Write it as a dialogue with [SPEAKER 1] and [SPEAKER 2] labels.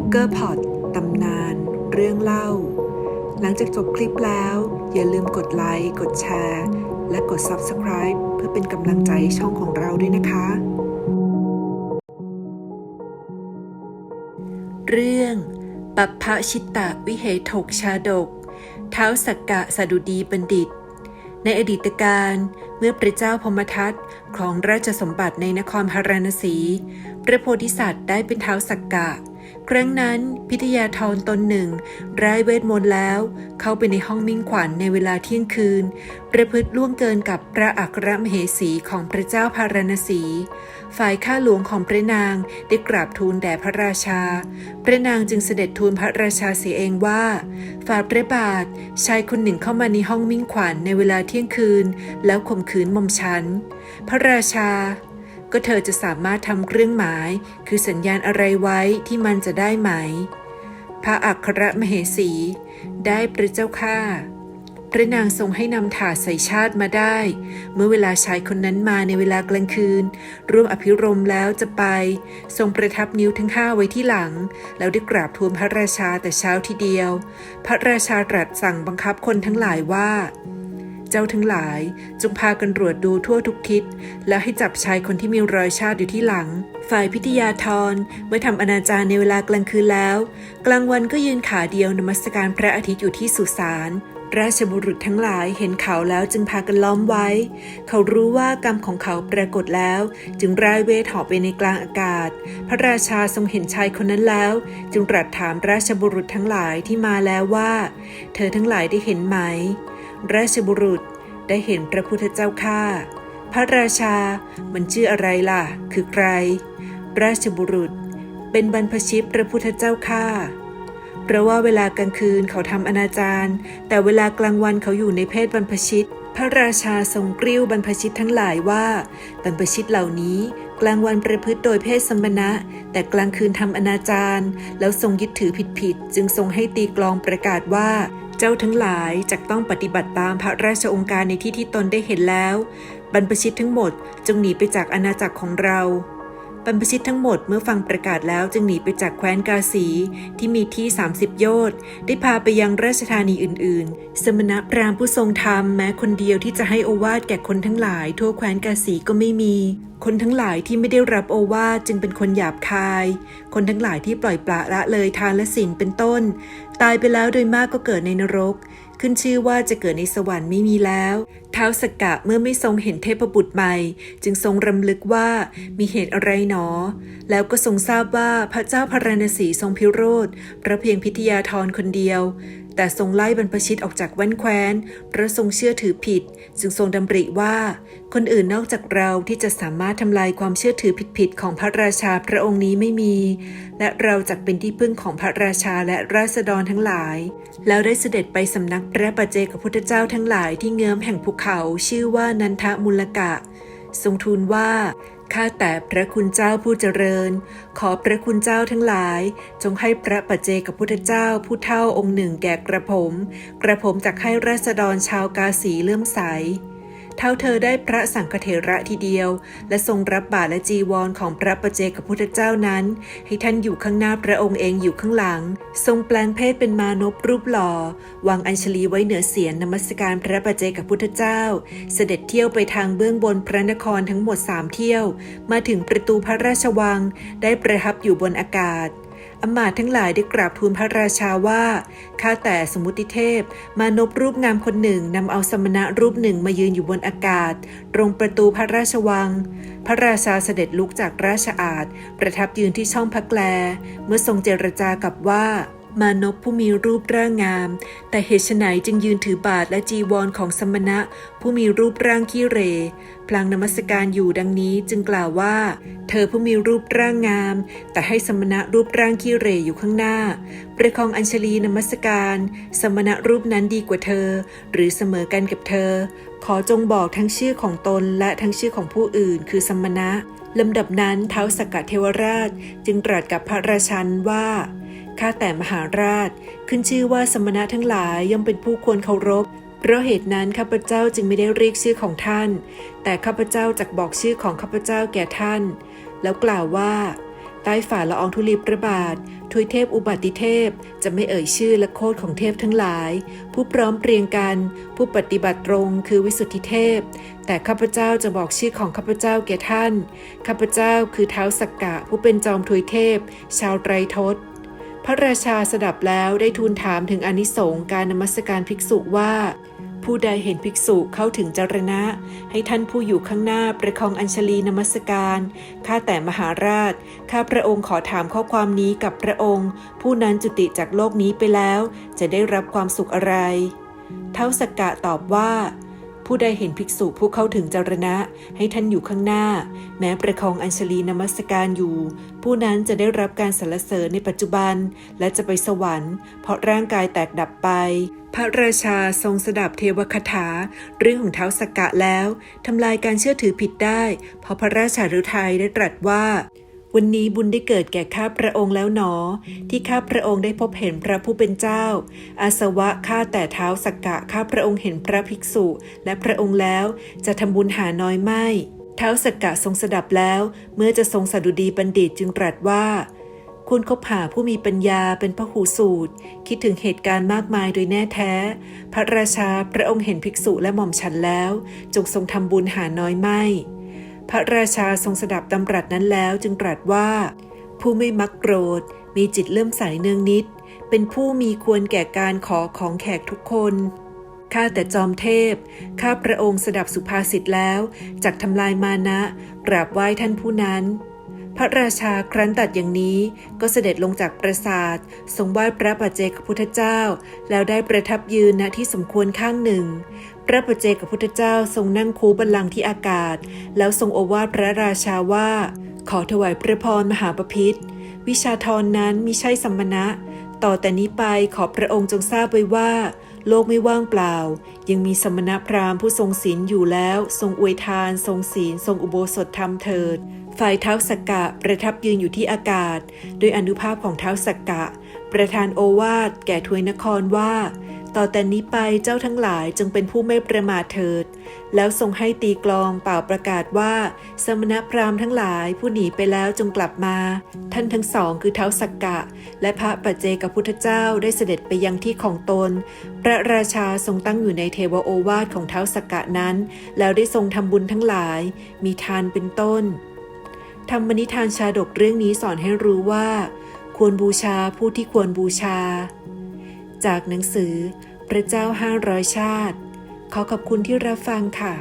[SPEAKER 1] กุ๊กเกอร์พอดตำนาน เรื่องเล่า หลังจากจบคลิปแล้ว อย่าลืมกดไลค์ กดแชร์ และกด Subscribe เพื่อเป็นกำลังใจช่องของเราด้วยนะคะ เรื่องปัปพะชิตะวิเหถกชาดก เท้าสักกะสดุดีบัณฑิต ในอดีตการเมื่อพระเจ้าพมทัตครองราชสมบัติในนครพาราณสี พระโพธิสัตว์ได้เป็นเท้าสักกะ ครั้งนั้นพิทยาธรตนหนึ่งร้ายเวทมนต์แล้ว เข้าไปในห้องมิ่งขวัญในเวลาเที่ยงคืน ประพฤติล่วงเกินกับพระอัครมเหสีของพระเจ้าพารณสี ฝ่ายข้าหลวงของพระนางได้กราบทูลแด่พระราชา พระนางจึงเสด็จทูลพระราชาเสียเองว่าฝ่าพระบาทชายคนหนึ่งเข้ามาในห้องมิ่งขวัญในเวลาเที่ยงคืน แล้วข่มขืนหม่อมฉัน พระราชา ก็เธอจะสามารถทำเครื่องหมาย คือสัญญาณอะไรไว้ที่มันจะได้ไหม พระอัครมเหสี ได้พระเจ้าข้าพระนางทรงให้นำถาดใส่ชาติมาได้ เมื่อเวลาชายคนนั้นมาในเวลากลางคืน ร่วมอภิรมแล้วจะไป ทรงประทับนิ้วทั้งห้าไว้ที่หลัง แล้วได้กราบทูลพระราชาแต่เช้าทีเดียว พระราชาตรัสสั่งบังคับคนทั้งหลายว่า เจ้าทั้งหลาย จงพากันตรวจดูทั่วทุกทิศ แล้วให้จับชายคนที่มีรอยชาติอยู่ที่หลัง ฝ่ายพิทยาธรเมื่อทำอนาจารในเวลากลางคืนแล้ว กลางวันก็ยืนขาเดียวนมัสการพระอาทิตย์อยู่ที่สุสานราชบุรุษทั้งหลายเห็นเขาแล้วจึงพากันล้อมไว้ เขารู้ว่ากรรมของเขาปรากฏแล้ว จึงร่ายเวทหาะไปในกลางอากาศ พระราชาทรงเห็นชายคนนั้นแล้ว จึงตรัสถามราชบุรุษทั้งหลายที่มาแล้วว่า เธอทั้งหลายได้เห็นไหม ราชบุรุษได้เห็นพระพุทธเจ้าข้าพระราชา มันชื่ออะไรล่ะ คือใคร ราชบุรุษ เป็นบรรพชิตพระพุทธเจ้าข้าเพราะว่าเวลากลางคืนเขาทำอนาจารแต่เวลากลางวันเขาอยู่ในเพศบรรพชิต พระราชาทรงกริ้วบรรพชิตทั้งหลายว่า บรรพชิตเหล่านี้ กลางวันประพฤติโดยเพศสมณะ แต่กลางคืนทำอนาจารแล้วทรงยึดถือผิดๆจึงทรงให้ตีกลองประกาศว่า เจ้าทั้งหลายจะต้องปฏิบัติตามพระราชองค์การในที่ที่ตนได้เห็นแล้ว บรรพชิตทั้งหมดจงหนีไปจากอาณาจักรของเรา บรรพชิตทั้งหมดเมื่อฟังประกาศแล้วจึงหนีไปจากแคว้นกาสีที่มีที่ 30 โยชน์ได้พาไปยังราชธานีอื่น ๆ สมณพราหมณ์ผู้ทรงธรรมแม้คนเดียวที่จะให้โอวาทแก่คนทั้งหลาย ทั่วแคว้นกาสีก็ไม่มี คนทั้งหลายที่ไม่ได้รับโอวาจึงเป็นคนหยาบคาย คนทั้งหลายที่ปล่อยปละละเลยทานและศีลเป็นต้น ตายไปแล้วโดยมากก็เกิดในนรก ขึ้นชื่อว่าจะเกิดในสวรรค์ไม่มีแล้ว เท้าสกกะเมื่อไม่ทรงเห็นเทพบุตรใหม่ จึงทรงรำลึกว่ามีเหตุอะไรหนอ แล้วก็ทรงทราบว่าพระเจ้าพระนศีทรงพิโรธพระเพียงพิทยาธรคนเดียว แต่ทรงไล่บรรพชิตออกจากแว่นแคว้นเพราะทรงเชื่อถือผิด จึงทรงดำริว่า คนอื่นนอกจากเราที่จะสามารถทำลายความเชื่อถือผิดๆของพระราชาพระองค์นี้ไม่มี และเราจักเป็นที่พึ่งของพระราชาและราษฎรทั้งหลาย แล้วได้เสด็จไปสำนักพระปัจเจกพุทธเจ้าทั้งหลายที่เงื้อมแห่งภูเขาชื่อว่านันทมุลกะ ทรงทูลว่า ข้าแต่พระคุณเจ้าผู้เจริญ ขอพระคุณเจ้าทั้งหลาย จงให้พระปัจเจกพุทธเจ้าผู้เท่าองค์หนึ่งแก่กระผม กระผมจักให้ราษฎรชาวกาสีเลื่อมใส เท่าเธอได้พระสังฆเถระทีเดียว และทรงรับบาตรและจีวรของพระประเจกับพุทธเจ้านั้น ให้ท่านอยู่ข้างหน้าพระองค์เองอยู่ข้างหลัง ทรงแปลงเพศเป็นมานพรูปหล่อ วางอัญชลีไว้เหนือเสียนนมัสการพระประเจกับพุทธเจ้า เสด็จเที่ยวไปทางเบื้องบนพระนครทั้งหมดสามเที่ยว มาถึงประตูพระราชวัง ได้ประทับอยู่บนอากาศ อมาตย์ทั้งหลายได้กราบทูลพระราชาว่า ข้าแต่สมุติเทพ มานพรูปงามคนหนึ่งนำเอาสมณะรูปหนึ่งมายืนอยู่บนอากาศ ตรงประตูพระราชวัง พระราชาเสด็จลุกจากราชอาณประทับยืนที่ช่องพระแกล เมื่อทรงเจรจากับว่า มานพผู้มีรูปร่างงาม แต่เหตุไฉนจึงยืนถือบาทและจีวรของสมณะ ผู้มีรูปร่างขี้เร พลางนมัสการอยู่ดังนี้จึงกล่าวว่า เธอผู้มีรูปร่างงาม แต่ให้สมณะรูปร่างขี้เรอยู่ข้างหน้า ประคองอัญชลีนมัสการ สมณะรูปนั้นดีกว่าเธอ หรือเสมอกันกับเธอ ขอจงบอกทั้งชื่อของตนและทั้งชื่อของผู้อื่น คือสมณะ ลำดับนั้นเท้าสกกเทวราชจึงตรัสกับพระราชันว่า ข้าแต่มหาราชขึ้นชื่อว่าสมณะทั้งหลายย่อมเป็นผู้ควรเคารพ เพราะเหตุนั้นข้าพเจ้าจึงไม่ได้เรียกชื่อของท่าน แต่ข้าพเจ้าจักบอกชื่อของข้าพเจ้าแก่ท่าน แล้วกล่าวว่า ใต้ฝ่าละอองธุลีพระบาททวยเทพอุบัติเทพ จะไม่เอ่ยชื่อและโคดของเทพทั้งหลาย ผู้พร้อมเพรียงกัน ผู้ปฏิบัติตรงคือวิสุทธิเทพ แต่ข้าพเจ้าจะบอกชื่อของข้าพเจ้าแก่ท่าน ข้าพเจ้าคือเท้าสักกะผู้เป็นจอมทวยเทพ ชาวไตรทศ พระราชาสดับแล้วได้ทูลถามถึงอนิสงการนมัสการภิกษุว่า ผู้ใดเห็นภิกษุเข้าถึงจรณะ ให้ท่านผู้อยู่ข้างหน้าประคองอัญชลีนมัสการ ข้าแต่มหาราช ข้าพระองค์ขอถามข้อความนี้กับพระองค์ ผู้นั้นจุติจากโลกนี้ไปแล้ว จะได้รับความสุขอะไร เท้าสกกะตอบว่า ผู้ใดเห็นภิกษุผู้เข้าถึงจรณะ ให้ท่านอยู่ข้างหน้า แม้ประคองอัญชลีนมัสการอยู่ ผู้นั้นจะได้รับการสรรเสริญในปัจจุบัน และจะไปสวรรค์ เพราะร่างกายแตกดับไป พระราชาทรงสดับเทวคาถา เรื่องของเท้าสกกะแล้วทำลายการเชื่อถือผิดได้ เพราะพระราชาฤทัยได้ตรัสว่า วันนี้บุญได้เกิดแก่ข้าพระองค์แล้วหนอ ที่ข้าพระองค์ได้พบเห็นพระผู้เป็นเจ้า อาสวะข้าแต่เท้าสักกะข้าพระองค์เห็นพระภิกษุ และพระองค์แล้วจะทำบุญหาน้อยไม่เท้าสักกะทรงสดับแล้ว เมื่อจะทรงสดุดีบัณฑิตจึงตรัสว่าคุณคบหาผู้มีปัญญาเป็นพระหูสูตร คิดถึงเหตุการณ์มากมายโดยแน่แท้ พระราชาพระองค์เห็นภิกษุและหม่อมฉันแล้ว จงทรงทำบุญหาน้อยไม่ พระราชาทรงสดับดำรัสนั้นแล้วจึงตรัสว่า ผู้ไม่มักโกรธ มีจิตเลื่อมใสเนืองนิด เป็นผู้มีควรแก่การขอของแขกทุกคนข้าแต่จอมเทพ ข้าพระองค์สดับสุภาษิตแล้วจากทำลายมานะกราบไหว้ท่านผู้นั้น พระราชาครั้นตัดอย่างนี้ก็เสด็จลงจากปราสาททรงไหว้พระปัจเจกพุทธเจ้า แล้วได้ประทับยืนณที่สมควรข้างหนึ่ง ระปัจเจกพุทธเจ้าทรงนั่งคูบัลลังก์ที่อากาศ แล้วทรงโอวาทพระราชาว่า ขอถวายพระพรมหาปพิธวิชาทรนนั้นมิใช่สัมมณะ ต่อแต่นี้ไปขอพระองค์จงทราบไว้ว่า โลกไม่ว่างเปล่า ยังมีสมณพราหมณ์ผู้ทรงศีลอยู่แล้ว ทรงอวยทาน ทรงศีล ทรงอุโบสถธรรมเถิด ฝ่ายเท้าสกกะประทับยืนอยู่ที่อากาศ โดยอนุภาพของเท้าสกกะ ประธานโอวาทแก่ทวยนครว่า ต่อแต่นี้ไปเจ้าทั้งหลายจึงเป็นผู้ไม่ประมาทเถิด แล้วทรงให้ตีกลองเป่าประกาศว่า สมณพราหมณ์ทั้งหลายผู้หนีไปแล้วจงกลับมา ท่านทั้งสองคือเท้าสักกะ และพระปัจเจกพุทธเจ้าได้เสด็จไปยังที่ของตน พระราชาทรงตั้งอยู่ในเทวโอวาทของเท้าสักกะนั้น แล้วได้ทรงทำบุญทั้งหลาย มีทานเป็นต้นธรรมนิทานชาดกเรื่องนี้สอนให้รู้ว่า ควรบูชาผู้ที่ควรบูชา จากหนังสือพระเจ้าห้าร้อยชาติ ขอขอบคุณที่รับฟังค่ะ